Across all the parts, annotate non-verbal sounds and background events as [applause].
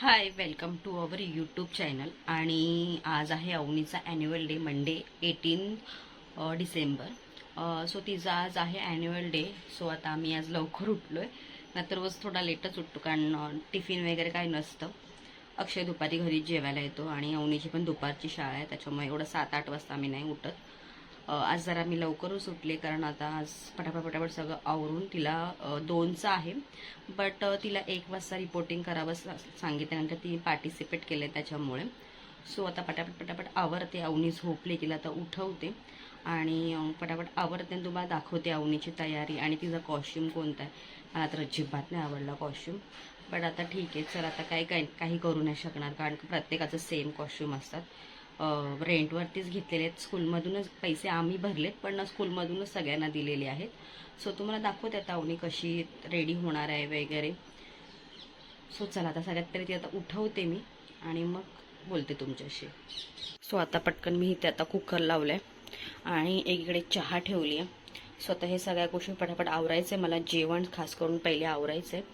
Hi welcome to our YouTube channel आणि आज आहे अवनीचा annual day Monday eighteen December so तिचा आज आहे ॲन्युअल डे सो आता आम्ही आज लवकर उठलो आहे नाहीतर रोज थोडा लेटच उठतो कारण टिफिन वगैरे काही नसतं. अक्षय दुपारी घरी जेवायला येतो आणि अवनीची पण दुपारची शाळा आहे त्याच्यामुळे एवढं सात आठ वाजता आम्ही नाही उठत. आज जरा मी लवकरच उठले कारण आता आज पटापट पटापट सगळं आवरून तिला दोनचं आहे. बट तिला एक वाजता रिपोर्टिंग करावं सांगितल्यानंतर ती पार्टिसिपेट केलं आहे त्याच्यामुळे. सो आता पटापट पटापट आवरते. अवनी झोपले तिला आता उठवते. आणि पटापट आवरते आणि तुम्हाला दाखवते अवनीची तयारी. आणि तिचा कॉस्ट्यूम कोणता आहे? मला तर अजिबात नाही आवडला कॉस्ट्यूम बट आता ठीक आहे. चल आता काही काही काही करू नाही शकणार कारण प्रत्येकाचं सेम कॉस्ट्यूम असतात. रेंटवरतीच घेतलेले आहेत. स्कूलमधूनच पैसे आम्ही भरलेत पण स्कूलमधूनच सगळ्यांना दिलेले आहेत. सो तुम्हाला दाखवते आता अवनी कशी रेडी होणार आहे वगैरे. सो चला आता सगळ्यात पहिले ती आता उठवते मी आणि मग बोलते तुमच्याशी. सो आता पटकन मी इथे आता कुकर लावलं आहे आणि एकीकडे चहा ठेवली आहे. सो आता हे सगळ्या गोष्टी पटापट आवरायचं आहे मला जेवण खास करून पहिले आवरायचं आहे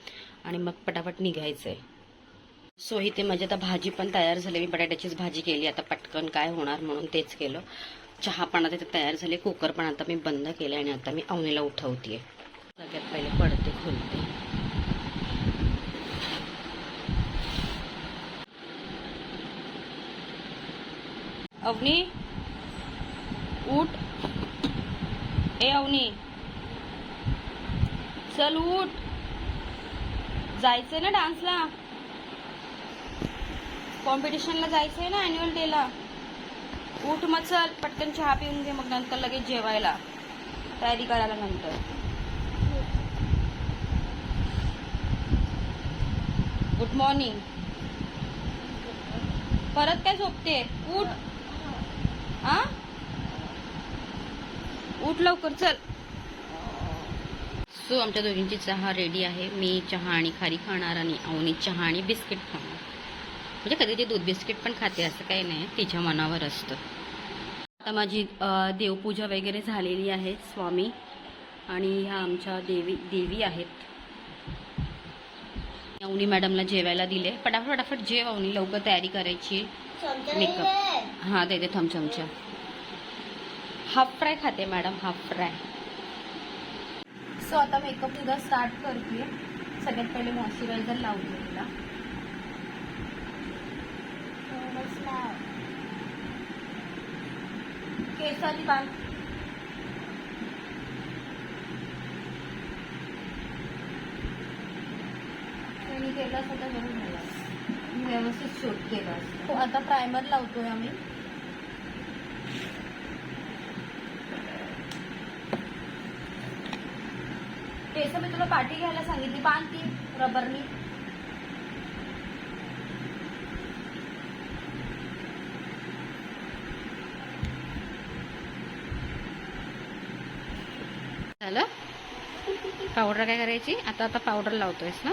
आणि मग पटापट निघायचं आहे सो इथे माझी आता भाजी पण तयार झाली. मी बटाट्याचीच भाजी केली. आता पटकन काय होणार म्हणून तेच केलं. चहा पण आता तयार झाले. कुकर पण आता मी बंद केले आणि आता मी अवनीला उठवते सगळ्यात पहिले पडते खोलते. अवनी उठ. ए अवनी. चल उठ. जायचंय ना डान्सला? कॉम्पिटिशनला जायचं आहे ना अॅन्युअल डेला उठ मग चल पटकन चहा पिऊन घे मग नंतर लगेच जेवायला. तयारी करायला नंतर. गुड मॉर्निंग परत काय झोपते? उठ. आ? उठ लवकर चल. सो आमच्या दोघींची चहा रेडी आहे. मी चहा आणि खारी खाणार आणि अवनी चहा आणि बिस्किट खाणार. म्हणजे कधी ती दूध बिस्किट पण खाते असं काही नाही तिच्या मनावर असतं. आता माझी देवपूजा वगैरे झालेली आहे स्वामी आणि ह्या आमच्या देवी देवी आहेत. अवनी मॅडमला जेवायला दिले. पटाफट पटाफट जेव अवनी लवकर तयारी करायची. मेकअप. हां देते चमचा हाफ फ्राय खाते मॅडम हाफ फ्राय. सो आता मेकअप सुद्धा स्टार्ट करते. सगळ्यात पहिले मॉइश्चरायझर लावते तिला. केसरी बांध त्यांनी केलं असं तर बरं झालं. व्यवस्थित शूट केलं असतं. हो, आता प्रायमर लावतोय आम्ही. केस मी तुला पाठी घ्यायला सांगितली. बांधती रबरनी. झालं? पावडर काय करायची? आता आता पावडर लावतोयस ना?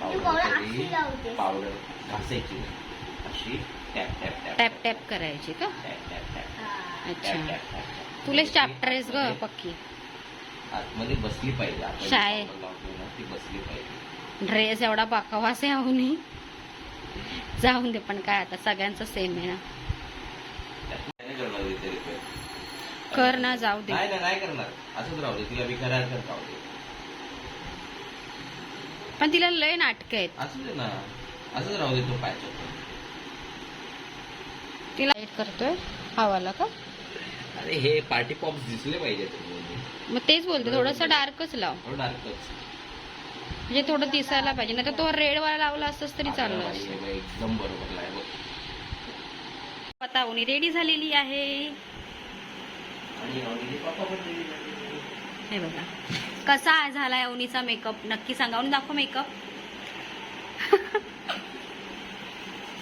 पावडर पावडर घासायची. अशी tap tap tap. Tap tap करायची का? अच्छा. तुला चॅप्टर आहेस ग पक्की. आतमध्ये बसली पाहिजे. शाळे. ती बसली पाहिजे. ड्रेस एवढा बाकावास आहे जाऊन दे पण काय आता सगळ्यांचं सेम आहे ना त्यात नाही करणार इथे repair. कर ना जाऊ दे. नाही ना नाही करणार. असंच राहू दे तिला करायला करत राहू दे. पण तिला लय नाटक आहेत. असू दे ना. असंच राहू दे तो पायचा तिला लाइट करतोय. हवाला का? अरे हे पार्टी पॉप्स दिसले पाहिजे मग तेच बोलते थोडस डार्कच लाव. थोडं डार्कच म्हणजे थोडं दिसायला पाहिजे नाही तर तो रेड वाला लावला असतास तरी चाललं असतं. एकदम बरोबर आहे बघ. आता उनी रेडी झालेली आहे आणि आवडीने पप्पा पण ready झाले. हे बघा. कसा झालाय अवनीचा मेकअप नक्की सांगा. अवनी दाखव मेकअप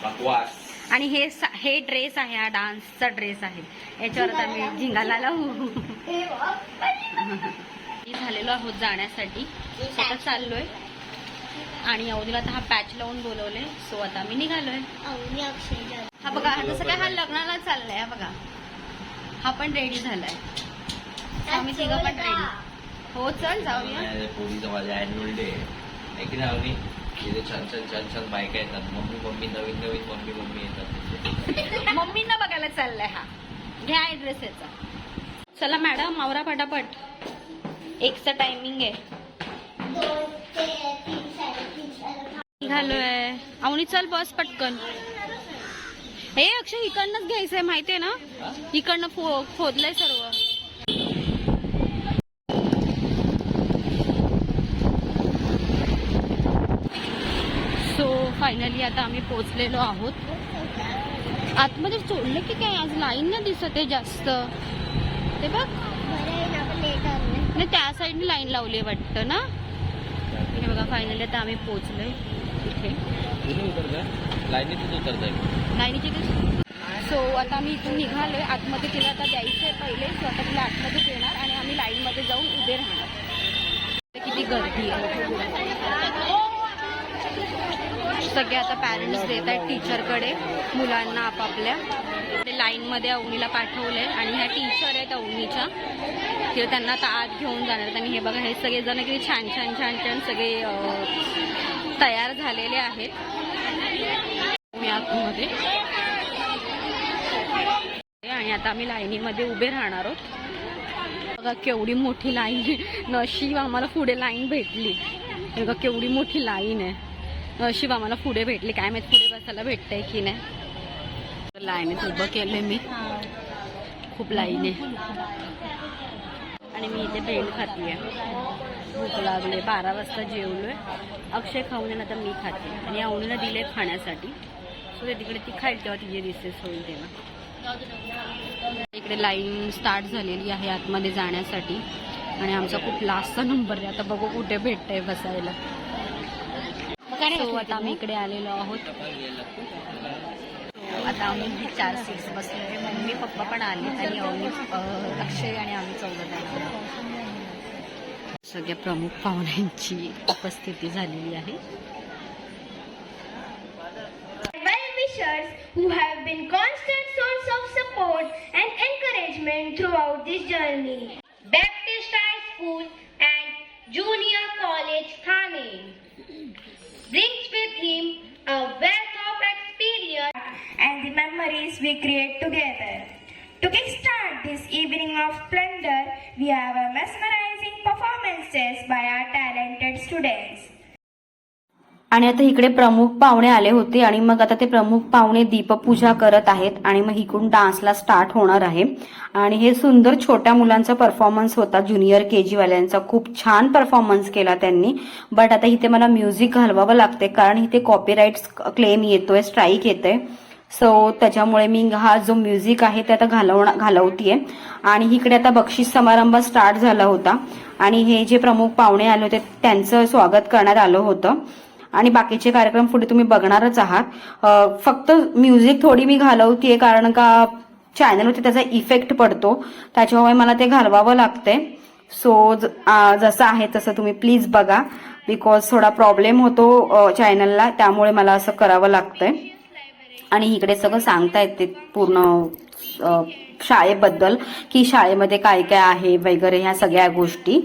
बकवास. आणि हे हे ड्रेस आहे हा डान्सचा ड्रेस आहे. याच्यावर आता मी झिंगाला लावू. मी झालेलो आहोत जाण्यासाठी. आता चाललोय. आणि अवधीला आता हा पॅच लावून बोलवले सो आता मी निघालोय. हा बघा हा जसं काय हा लग्नाला चाललाय हा बघा. हा पण रेडी झालाय. आम्ही तिघं पण रेडी हो चल जाऊया. पोळीचा माझा अॅन्युअल डे आहे. की नाही तिथे छान छान छान छान बायका येतात. मम्मी मम्मी नवीन नवीन मम्मी मम्मी येतात. [laughs] मम्मींना बघायला चाललाय हा. घ्या ऍड्रेस याचा. चला मॅडम आवरा पटापट. एकचा टायमिंग आहे. निघालोय. आवनी चल बस पटकन. हे अक्षय इकडनंच घ्यायचंय माहितीये ना? इकडनं फो खोदलंय सर्व. सो फायनली आता आम्ही पोचलेलो आहोत. आतमध्ये सोडलं की काय? आज लाईन ना दिसत आहे जास्त. ते बघ. नाही त्या साईडने लाईन लावली आहे वाटतं ना? हे बघा फायनली आता आम्ही पोचलोय इथे. कुठे उतरताय. लाईनीतच उतरताय. सो आता आम्ही इथून निघालोय आतमध्ये तिला आता द्यायचं आहे पहिले. सो आता तिला आतमध्ये येणार आणि आम्ही लाईनमध्ये जाऊन उभे राहणार. किती गर्दी आहे. सगळे आता पॅरेंट्स देत आहेत टीचरकडे मुलांना आपापल्या. ते लाईनमध्ये अवनीला पाठवलंय आणि ह्या टीचर आहेत अवनीच्या. ते त्यांना आता आत घेऊन जाणार त्यांनी आणि हे बघा हे सगळेजण किती छान छान छान छान सगळे तयार झालेले आहेत. मी आतमध्ये. आणि आता आम्ही लाईनीमध्ये उभे राहणार आहोत. बघा केवढी मोठी लाईन नशीब आम्हाला पुढे लाईन भेटली. बघा केवढी मोठी लाईन आहे. नशीब आम्हाला पुढे भेटली. काय माहीत पुढे बसायला भेटतंय की नाही. लाईनीत उभं केलंय मी. खूप लाईन आहे. आणि मी इथे भेंड आहे भूक लागले बारा वाजता जेवलोय. अक्षय खाऊन आहे ना तर मी खाते. आणि आवणीला दिले खाण्यासाठी. सो ते तिकडे ती खाईल तेव्हा तिचे रिसेस होईल तेव्हा. इकडे लाईन स्टार्ट झालेली आहे आतमध्ये जाण्यासाठी. आणि आमचा खूप लास्टचा नंबर आहे. आता बघू कुठे भेटतंय बसायला. So, आता आम्ही इकडे आलेलो आहोत. आता आम्ही ही चार सीट्स बसलोय. मम्मी पप्पा पण आले आणि अवनी अक्षय आणि आम्ही चौघ सगळ्या प्रमुख पाहुण्यांची उपस्थिती झालेली आहे well-wishers who have been constant source of support and encouragement throughout this journey. Baptist High School and Junior College Thane brings with him a wealth of experience and the memories we create together. To kickstart this evening of splendor, we have a mesmerizing performances by our talented students. आणि आता इकडे प्रमुख पाहुणे आले होते आणि मग आता ते प्रमुख पाहुणे दीपपूजा करत आहेत आणि मग इकडून डान्सला स्टार्ट होणार आहे. आणि हे सुंदर छोट्या मुलांचा परफॉर्मन्स होता. ज्युनियर के जीवाल्यांचा खूप छान परफॉर्मन्स केला त्यांनी. बट आता इथे मला म्युझिक घालवावं लागते कारण इथे कॉपीराईट क्लेम येतोय स्ट्राईक येतोय. सो त्याच्यामुळे मी हा जो म्युझिक आहे ते आता घालवणार घालवतीये. आणि इकडे आता बक्षीस समारंभ स्टार्ट झाला होता. आणि हे जे प्रमुख पाहुणे आले होते त्यांचं स्वागत करण्यात आलं होतं. आणि बाकीचे कार्यक्रम पुढे तुम्ही बघणारच आहात. फक्त म्युझिक थोडी मी घालवतीये कारण का चॅनलवरती त्याचा इफेक्ट पडतो. त्याच्यामुळे मला ते घालवावं लागतंय. सो जसं आहे तसं तुम्ही प्लीज बघा. बिकॉज थोडा प्रॉब्लेम होतो चॅनलला त्यामुळे मला असं करावं लागतंय. आणि इकडे सगळं सांगता ते पूर्ण शाळेबद्दल की शाळेमध्ये काय काय आहे वगैरे ह्या सगळ्या गोष्टी.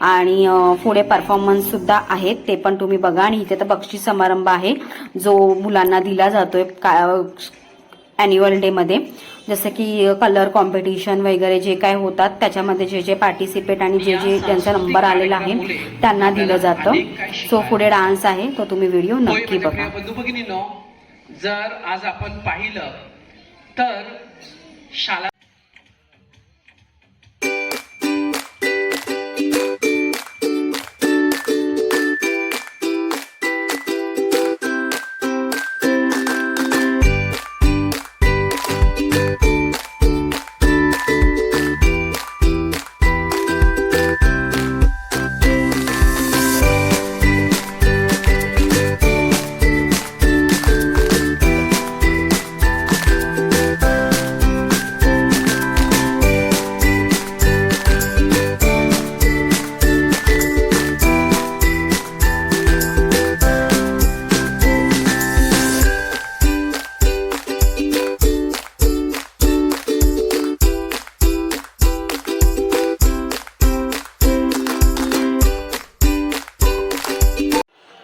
आणि पुढे परफॉर्मन्स सुद्धा आहेत ते पण तुम्ही बघा. आणि इथे तर बक्षीस समारंभ आहे जो मुलांना दिला जातोय अॅन्युअल ॲन्युअल डेमध्ये जसं की कलर कॉम्पिटिशन वगैरे जे काय होतात त्याच्यामध्ये जे जे पार्टिसिपेट आणि जे जे त्यांचा नंबर आलेला आहे त्यांना दिलं जातं. सो पुढे डान्स आहे तो तुम्ही व्हिडिओ नक्की बघा. जर आज आपण पाहिलं तर शाला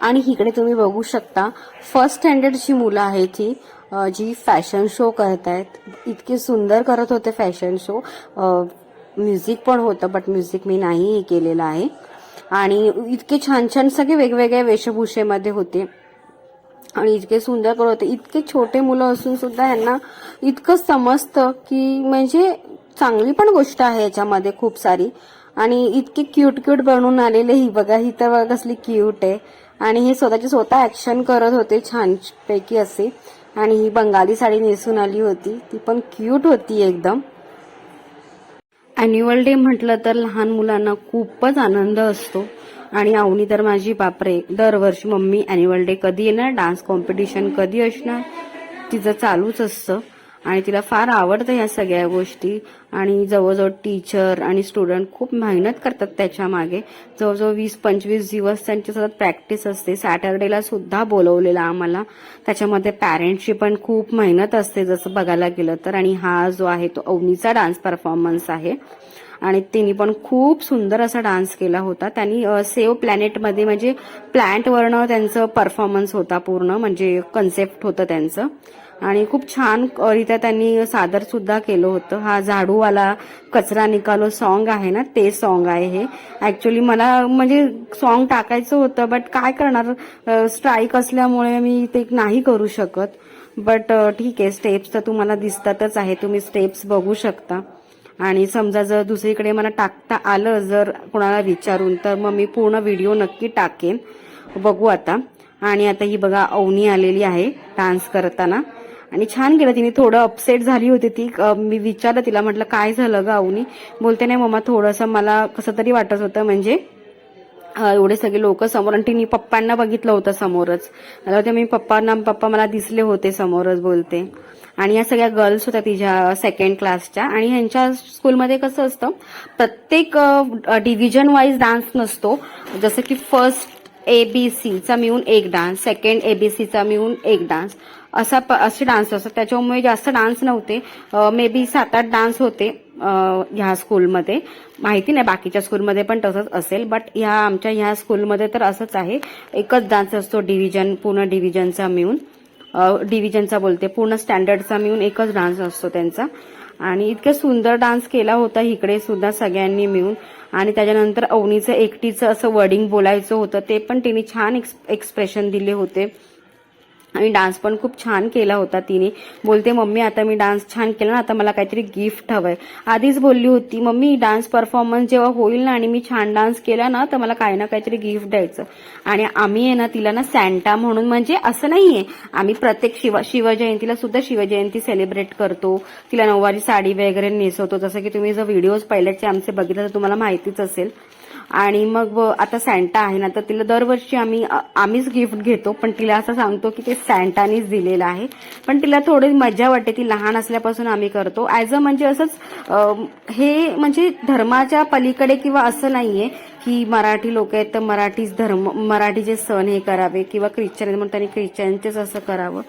आणि इकडे तुम्ही बघू शकता फर्स्ट स्टँडर्डची मुलं आहेत ती जी फॅशन शो करत आहेत इतके सुंदर करत होते फॅशन शो म्युझिक पण होतं बट म्युझिक मी नाही हे केलेलं आहे. आणि इतके छान छान सगळे वेगवेगळ्या वेशभूषेमध्ये होते. आणि इतके सुंदर करत होते. इतके छोटे मुलं असून सुद्धा यांना इतकं समजतं की म्हणजे चांगली पण गोष्ट आहे याच्यामध्ये खूप सारी. आणि इतके क्यूट क्यूट बनून आलेले ही बघा ही तर बघा कसली क्यूट आहे. आणि हे स्वतःची स्वतः ऍक्शन करत होते छान पैकी असे. आणि ही बंगाली साडी नेसून आली होती. ती पण क्यूट होती एकदम. अॅन्युअल डे म्हटलं तर लहान मुलांना खूपच आनंद असतो. आणि आवनी तर माझी बापरे. दरवर्षी मम्मी अॅन्युअल डे कधी येणार? डान्स कॉम्पिटिशन कधी असणार? तिचं चालूच असतं. आणि तिला फार आवडतं या सगळ्या गोष्टी. आणि जवळजवळ टीचर आणि स्टुडंट खूप मेहनत करतात त्याच्यामागे. जवळजवळ वीस पंचवीस दिवस त्यांची सतत प्रॅक्टिस असते. सॅटर्डेला सुद्धा बोलवलेलं आम्हाला. त्याच्यामध्ये पॅरेंट्सची पण खूप मेहनत असते जसं बघायला गेलं तर. आणि हा जो आहे तो अवनीचा डान्स परफॉर्मन्स आहे. आणि तिने पण खूप सुंदर असा डान्स केला होता. त्यांनी सेव प्लॅनेटमध्ये म्हणजे प्लॅन्टवरनं त्यांचं परफॉर्मन्स होता पूर्ण. म्हणजे कन्सेप्ट होतं त्यांचं. आणि खूप छान रित्या त्यांनी सादर सुद्धा केलं होतं. हा झाडूवाला कचरा निकालो सॉन्ग आहे ना ते सॉन्ग आहे हे. ऍक्च्युली मला म्हणजे सॉन्ग टाकायचं होतं बट काय करणार? स्ट्राईक असल्यामुळे मी ते नाही करू शकत. बट ठीक आहे स्टेप्स तर तुम्हाला दिसतातच आहे. तुम्ही स्टेप्स बघू शकता. आणि समजा जर दुसरीकडे मला टाकता आलं जर कोणाला विचारून तर मग मी पूर्ण व्हिडिओ नक्की टाकेन. बघू आता. आणि आता ही बघा अवनी आलेली आहे डान्स करताना. आणि छान केलं तिने. थोडं अपसेट झाली होती ती. मी विचारलं तिला म्हटलं काय झालं गं अवनी बोलते नाही मम्मा थोडंसं मला कसं तरी वाटत होतं म्हणजे एवढे सगळे लोक समोर. आणि तिने पप्पांना बघितलं होतं समोरच. मला वाटतं मी पप्पांना पप्पा मला दिसले होते समोरच बोलते. आणि या सगळ्या गर्ल्स होत्या तिच्या सेकंड क्लासच्या आणि ह्यांच्या स्कूलमध्ये कसं असतं प्रत्येक डिव्हिजन वाईज डान्स नसतो. जसं की फर्स्ट ए बी सीचा मिळून एक डान्स सेकंड ए बी सीचा मिळून एक डान्स असा प- असे डान्स असतात. त्याच्यामुळे जास्त डान्स नव्हते. मे बी सात आठ डान्स होते ह्या स्कूलमध्ये माहिती नाही बाकीच्या स्कूलमध्ये पण तसंच असेल बट ह्या आमच्या ह्या स्कूलमध्ये तर असंच आहे. एकच डान्स असतो डिव्हिजन पूर्ण डिव्हिजनचा मिळून. डिव्हिजनचा बोलते पूर्ण स्टँडर्डचा मिळून एकच डान्स असतो त्यांचा. आणि इतकं सुंदर डान्स केला होता इकडे सुद्धा सगळ्यांनी मिळून. आणि त्याच्यानंतर अवनीचं एकटीचं असं वर्डिंग बोलायचं होतं ते पण तिने छान एक्स एक्सप्रेशन दिले होते. आणि डान्स पण खूप छान केला होता तिने. बोलते मम्मी आता मी डान्स छान केला ना आता मला काहीतरी गिफ्ट हवंय. आधीच बोलली होती मम्मी डान्स परफॉर्मन्स जेव्हा होईल ना आणि मी छान डान्स केला ना तर मला काही ना काहीतरी गिफ्ट द्यायचं. आणि आम्ही आहे ना तिला ना सॅन्टा म्हणून म्हणजे असं नाहीये. आम्ही प्रत्येक शिव शिवजयंतीला सुद्धा शिवजयंती सेलिब्रेट करतो. तिला नऊवारी साडी वगैरे नेसवतो. जसं की तुम्ही जर व्हिडिओज पहिल्याचे आमचे बघितले तर तुम्हाला माहितीच असेल. आणि मग आता सॅन्टा आहे ना तर तिला दरवर्षी आम्ही आम्हीच गिफ्ट घेतो. पण तिला असं सांगतो की ते सॅन्टानीच दिलेलं आहे. पण तिला थोडी मजा वाटते. ती लहान असल्यापासून आम्ही करतो. ॲज अ म्हणजे असंच हे म्हणजे धर्माच्या पलीकडे किंवा असं नाहीये की मराठी लोक आहेत तर मराठीच धर्म मराठीचे सण हे करावे किंवा ख्रिश्चन आहेत म्हणून त्यांनी ख्रिश्चनचेच असं करावं.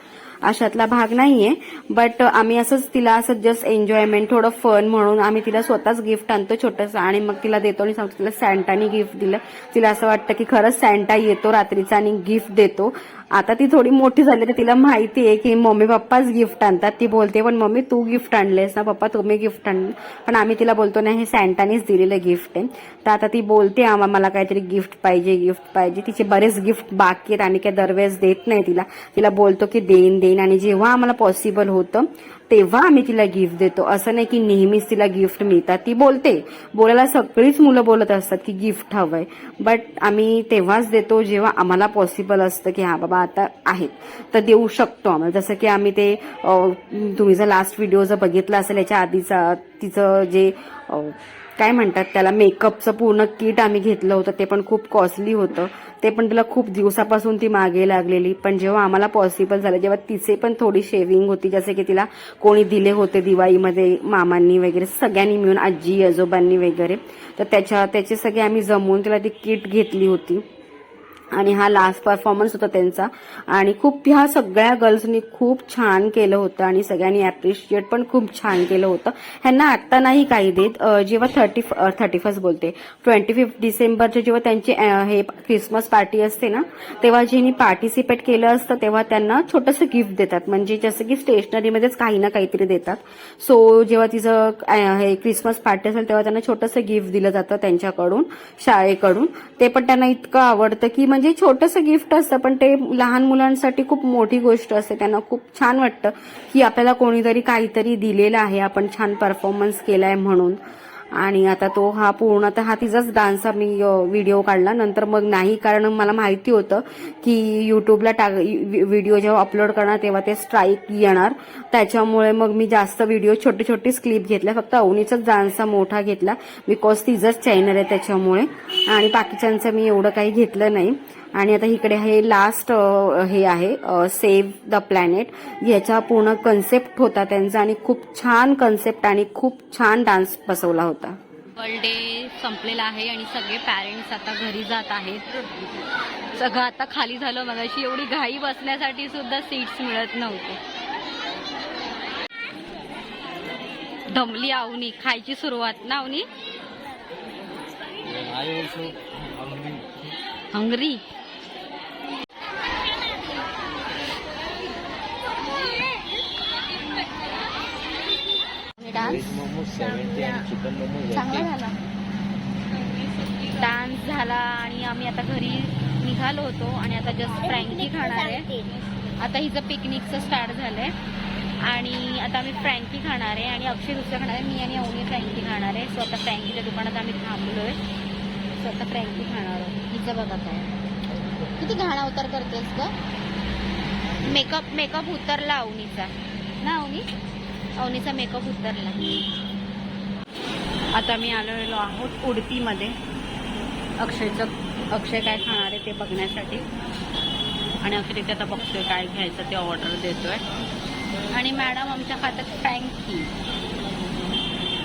अशातला भाग नाहीये. बट आम्ही असंच तिला असं जस्ट एन्जॉयमेंट थोडं फन म्हणून आम्ही तिला स्वतःच गिफ्ट आणतो छोटंसं आणि मग तिला देतो आणि सांगतो तिला सॅन्टानी गिफ्ट दिलं. तिला असं वाटतं की खरंच सॅन्टा येतो रात्रीचा आणि गिफ्ट देतो. आता ती थोडी मोठी झाली तर तिला माहिती आहे की मम्मी पप्पाच गिफ्ट आणतात. ती बोलते पण मम्मी तू गिफ्ट आणलेस ना पप्पा तुम्ही गिफ्ट आणलं पण आम्ही तिला बोलतो नाही हे सॅन्टानीच दिलेलं गिफ्ट आहे. तर आता ती बोलते आम्हा मला काहीतरी गिफ्ट पाहिजे गिफ्ट पाहिजे. तिचे बरेच गिफ्ट बाकी आहेत आणि काही दरवेळेस देत नाही तिला. तिला बोलतो की देईन देईन. आणि जेव्हा आम्हाला पॉसिबल होतं तेव्हा आम्ही तिला गिफ्ट देतो. असं नाही की नेहमीच तिला गिफ्ट मिळतात. ती बोलते. बोलायला सगळीच मुलं बोलत असतात की गिफ्ट हवंय. बट आम्ही तेव्हाच देतो जेव्हा आम्हाला पॉसिबल असतं की हा बाबा आता आहेत तर देऊ शकतो आम्हाला. जसं की आम्ही ते तुम्ही जर लास्ट व्हिडिओ जर बघितला असेल याच्या आधीचा तिचं जे काय म्हणतात त्याला मेकअपचं पूर्ण किट आम्ही घेतलं होतं ते पण खूप कॉस्टली होतं. ते पण तिला खूप दिवसापासून ती मागे लागलेली. पण जेव्हा आम्हाला पॉसिबल झालं जेव्हा तिचे पण थोडी शेविंग होती जसे की तिला कोणी दिले होते दिवाळीमध्ये मामांनी वगैरे सगळ्यांनी मिळून आजी आजोबांनी वगैरे तर त्याच्या त्याचे सगळे आम्ही जमवून तिला ती किट घेतली होती. आणि हा लास्ट परफॉर्मन्स होता त्यांचा. आणि खूप ह्या सगळ्या गर्ल्सनी खूप छान केलं होतं आणि सगळ्यांनी ॲप्रिशिएट पण खूप छान केलं होतं. ह्यांना आत्ता नाही काही देत. जेव्हा थर्टी थर्टी फर्स्ट बोलते. ट्वेंटी फिफ्थ डिसेंबरचे जेव्हा त्यांची हे क्रिसमस पार्टी असते ना तेव्हा ज्यांनी पार्टिसिपेट केलं असतं तेव्हा त्यांना छोटंसं गिफ्ट देतात. म्हणजे जसं की स्टेशनरीमध्येच काही ना काहीतरी देतात. सो जेव्हा तिचं हे क्रिसमस पार्टी असेल तेव्हा त्यांना छोटंसं गिफ्ट दिलं जातं त्यांच्याकडून शाळेकडून. ते पण त्यांना इतकं आवडतं की म्हणजे छोटंसं गिफ्ट असतं पण ते लहान मुलांसाठी खूप मोठी गोष्ट असते. त्यांना खूप छान वाटतं की आपल्याला कोणीतरी काहीतरी दिलेलं आहे आपण छान परफॉर्मन्स केलाय म्हणून. आणि आता तो हा पूर्णतः हा तिचाच डान्सचा मी व्हिडिओ काढला. नंतर मग नाही कारण मला माहिती होतं की युट्यूबला टाक व्हिडिओ जेव्हा अपलोड करणार तेव्हा ते स्ट्राईक येणार. त्याच्यामुळे मग मी जास्त व्हिडिओ छोटे छोटीच क्लिप घेतल्या. फक्त अवनीचाच डान्सचा मोठा घेतला बिकॉज तिचंच चॅनल आहे त्याच्यामुळे. आणि बाकीच्यांचं मी एवढं काही घेतलं नाही. आणि आता इकडे हे लास्ट हे आहे सेव्ह द प्लॅनेट याचा पूर्ण कन्सेप्ट होता त्यांचा आणि खूप छान कन्सेप्ट आणि खूप छान डान्स बसवला होता. वर्ल्ड डे संपलेला आहे आणि सगळे पॅरेंट्स आता घरी जात आहेत. सगळं आता खाली झालं मग अशी एवढी घाई बसण्यासाठी सुद्धा सीट्स मिळत नव्हते. दमली आवनी खायची सुरुवात ना आवनी? हंगरी. डान्स चांगला झाला. डान्स झाला आणि आम्ही आता घरी निघालो होतो आणि आता जस्ट फ्रँकी खाणार आहे. आता हिचं पिकनिकचं स्टार्ट झालंय. आणि आता आम्ही फ्रँकी खाणार आहे आणि अक्षय दुसरं खाणार आहे. मी आणि अवनी फ्रँकी खाणार आहे. सो आता फ्रँकीच्या दुकानात आम्ही थांबलोय. सो आता फ्रँकी खाणार आहोत. हिचं बघा काय किती घाण अवतार करतेस का मेकअप मेकअप उतरला अवनीचा. ना अवनी? अवनीचा मेकअप उतरला. आता मी आलेलो आहोत उडपीमध्ये अक्षयचं अक्षय काय खाणार आहे ते बघण्यासाठी. आणि अक्षय तिथे आता बघतोय काय घ्यायचं ते ऑर्डर देतोय. आणि मॅडम आमच्या खात्यात थँक्यू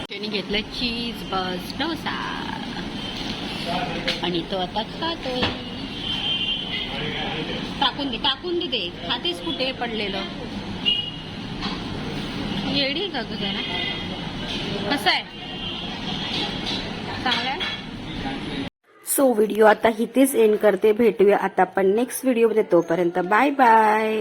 त्याने घेतलं चीज बस डोसा. आणि तो आता खातोय. टाकून दे टाकून दे ते. खातेच कुठे पडलेलं. येडी का तू जरा? कसं आहे? चांगलं आहे? सो व्हिडिओ आता इथेच एंड करते. भेटूया आता आपण नेक्स्ट व्हिडिओमध्ये तोपर्यंत बाय बाय.